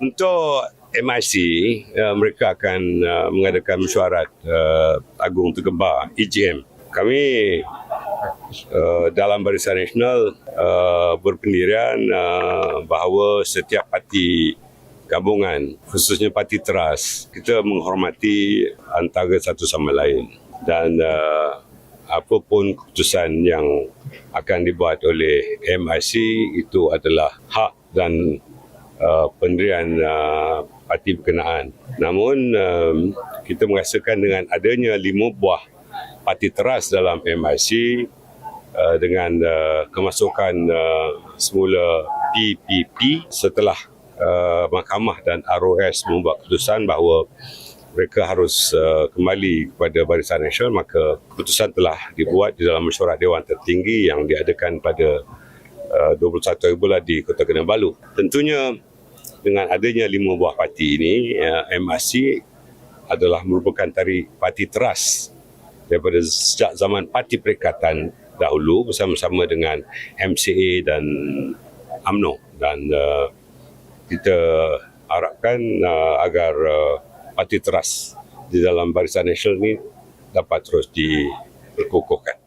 Untuk MIC, uh, mereka akan uh, mengadakan mesyuarat uh, Agung Tergembar, EGM. Kami uh, dalam Barisan Nasional uh, berpendirian uh, bahawa setiap parti gabungan, khususnya parti teras, kita menghormati antara satu sama lain. Dan uh, apapun keputusan yang akan dibuat oleh MIC itu adalah hak dan uh, pendirian uh, parti berkenaan. Namun um, kita merasakan dengan adanya lima buah parti teras dalam MIC uh, dengan uh, kemasukan uh, semula PPP setelah uh, mahkamah dan ROS membuat keputusan bahawa mereka harus uh, kembali kepada Barisan Nasional maka keputusan telah dibuat di dalam mesyuarat Dewan Tertinggi yang diadakan pada uh, 21 bulan di Kota Kinabalu. Tentunya dengan adanya lima buah parti ini, uh, MRC adalah merupakan tarik parti teras daripada sejak zaman parti perikatan dahulu bersama-sama dengan MCA dan AMNO dan uh, kita harapkan uh, agar uh, parti teras di dalam barisan nasional ini dapat terus diperkukuhkan.